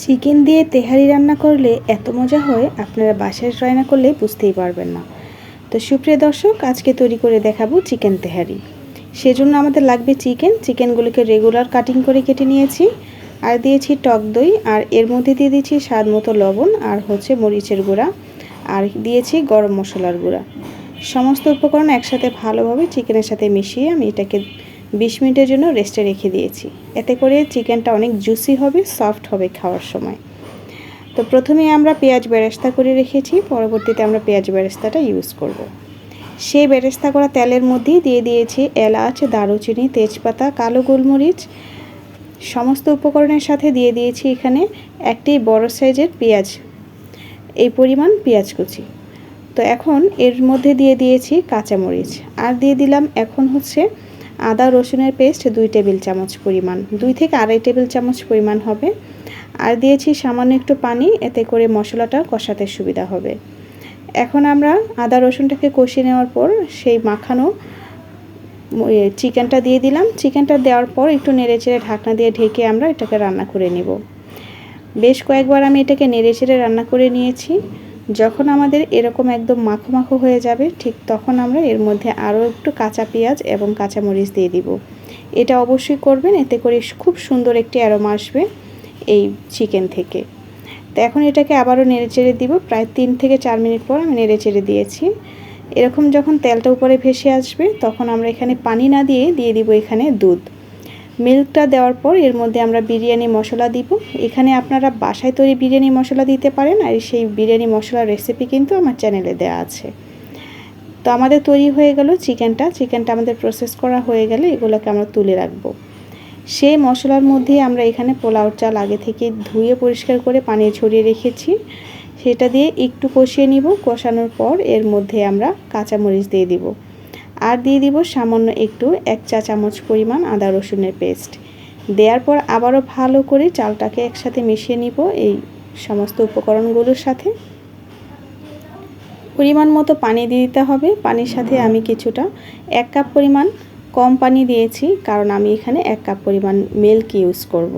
Chicken দিয়ে তেহারি রান্না করলে এত মজা হয়, আপনারা বাসায় রান্না করলে বুঝতেই পারবেন না। তো সুপ্রিয় দর্শক, আজকে তৈরি করে দেখাবো চিকেন তেহারি। সেজন্য আমাদের লাগবে চিকেন। চিকেনগুলোকে রেগুলার কাটিং করে কেটে নিয়েছি। আর দিয়েছি টক দই, আর এর মধ্যে দিয়ে দিয়েছি স্বাদ মতো লবণ, আর হচ্ছে মরিচের গুঁড়া, আর দিয়েছি গরম মশলার গুঁড়া। সমস্ত উপকরণ একসাথে ভালোভাবে চিকেনের সাথে মিশিয়ে আমি এটাকে বিশ মিনিটের জন্য রেস্টে রেখে দিয়েছি। এতে করে চিকেনটা অনেক জুসি হবে সফট হবে খাওয়ার সময়। তো প্রথমে আমরা পেঁয়াজ বেরেস্তা করে রেখেছি, পরবর্তীতে আমরা পেঁয়াজ বেরেস্তাটা ইউজ করব। সেই বেরেস্তা করা তেলের মধ্যেই দিয়ে দিয়েছি এলাচ, দারুচিনি, তেজপাতা, কালো গোলমরিচ, সমস্ত উপকরণের সাথে দিয়ে দিয়েছি এখানে একটি বড় সাইজের পেঁয়াজ, এই পরিমাণ পেঁয়াজ কুচি। তো এখন এর মধ্যে দিয়ে দিয়েছি কাঁচামরিচ। আর দিয়ে দিলাম এখন হচ্ছে আদা, রসুনের পেস্ট, দুই টেবিল চামচ পরিমাণ। দুই থেকে আড়াই টেবিল চামচ পরিমাণ হবে। আর দিয়েছি সামান্য একটু পানি, এতে করে মশলাটা কষাতে সুবিধা হবে। এখন আমরা আদা, রসুনটাকে কষিয়ে নেওয়ার পর সেই মাখানো চিকেনটা দিয়ে দিলাম। চিকেনটা দেওয়ার পর একটু নেড়ে চেড়ে ঢাকনা দিয়ে ঢেকে আমরা এটাকে রান্না করে নিব। বেশ কয়েকবার আমি এটাকে নেড়ে চেড়ে রান্না করে নিয়েছি। যখন আমাদের এরকম একদম মাখো মাখো হয়ে যাবে, ঠিক তখন আমরা এর মধ্যে আরও একটু কাঁচা পেঁয়াজ এবং কাঁচা মরিচ দিয়ে দিব। এটা অবশ্যই করবেন, এতে করে খুব সুন্দর একটি অ্যারোমা আসবে এই চিকেন থেকে। তো এখন এটাকে আবারও নেড়ে চেড়ে দিব, প্রায় তিন থেকে চার মিনিট পর আমি নেড়ে চেড়ে দিয়েছি। এরকম যখন তেলটা উপরে ভেসে আসবে, তখন আমরা এখানে পানি না দিয়ে দিয়ে দিব এখানে দুধ। মিল্কটা দেওয়ার পর এর মধ্যে আমরা বিরিয়ানি মশলা দিব। এখানে আপনারা বাসায় তৈরি বিরিয়ানি মশলা দিতে পারেন আর সেই বিরিয়ানি মশলার রেসিপি কিন্তু আমার চ্যানেলে দেওয়া আছে। তো আমাদের তৈরি হয়ে গেল চিকেনটা। চিকেনটা আমাদের প্রসেস করা হয়ে গেলে এগুলোকে আমরা তুলে রাখব। সেই মশলার মধ্যে আমরা এখানে পোলাও চাল আগে থেকে ধুয়ে পরিষ্কার করে পানি ছড়িয়ে রেখেছি। সেটা দিয়ে একটু কষিয়ে নিব। কষানোর পর এর মধ্যে আমরা কাঁচামরিচ দিয়ে দিব। আর দিয়ে দিব সামান্য একটু এক চা চামচ পরিমাণ আদা রসুনের পেস্ট। দেওয়ার পর আবারও ভালো করে চালটাকে একসাথে মিশিয়ে নিব এই সমস্ত উপকরণগুলোর সাথে। পরিমাণ মতো পানি দিয়ে দিতে হবে। পানির সাথে আমি কিছুটা এক কাপ পরিমাণ কম পানি দিয়েছি, কারণ আমি এখানে এক কাপ পরিমাণ মিল্ক ইউজ করব।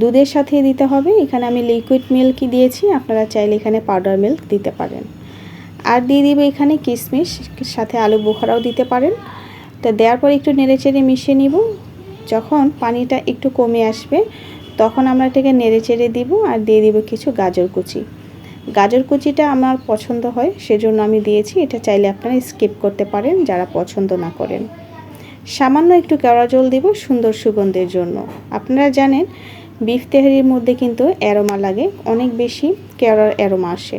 দুধের সাথে দিতে হবে। এখানে আমি লিকুইড মিল্কই দিয়েছি। আপনারা চাইলে এখানে পাউডার মিল্ক দিতে পারেন। আর দিয়ে দিবে এখানে কিশমিশ, সাথে আলু বোখারাও দিতে পারেন। তো দেওয়ার পর একটু নেড়ে চেড়ে মিশিয়ে নিব। যখন পানিটা একটু কমে আসবে, তখন আমরা এটাকে নেড়ে চেড়ে দিব আর দিয়ে দিব কিছু গাজর কুচি। গাজর কুচিটা আমার পছন্দ হয়, সেজন্য আমি দিয়েছি। এটা চাইলে আপনারা স্কিপ করতে পারেন, যারা পছন্দ না করেন। সামান্য একটু কেওড়া জল দিব সুন্দর সুগন্ধের জন্য। আপনারা জানেন, বিফ তেহারির মধ্যে কিন্তু অ্যারোমা লাগে, অনেক বেশি কেওড়ার অ্যারোমা আসে।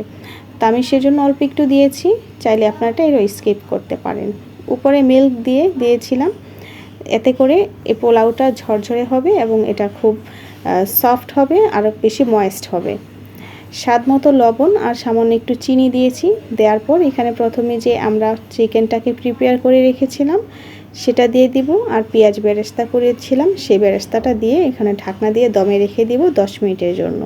তা আমি সেজন্য অল্প একটু দিয়েছি, চাইলে আপনারা এর স্কিপ করতে পারেন। উপরে মিল্ক দিয়ে দিয়েছিলাম, এতে করে এই পোলাওটা ঝরঝরে হবে এবং এটা খুব সফট হবে, আরও বেশি ময়েস্ট হবে। স্বাদ মতো লবণ আর সামান্য একটু চিনি দিয়েছি, দেওয়ার পর এখানে প্রথমে যে আমরা চিকেনটাকে প্রিপেয়ার করে রেখেছিলাম, সেটা দিয়ে দিব আর পেঁয়াজ বেরেস্তা করেছিলাম, সেই বেরেস্তাটা দিয়ে এখানে ঢাকনা দিয়ে দমে রেখে দিব দশ মিনিটের জন্য।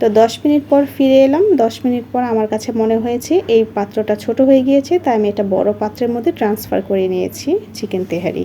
তো দশ মিনিট পর ফিরে এলাম। দশ মিনিট পর আমার কাছে মনে হয়েছে, এই পাত্রটা ছোট হয়ে গিয়েছে, তাই আমি এটা বড় পাত্রের মধ্যে ট্রান্সফার করে নিয়েছি, চিকেন তেহারি।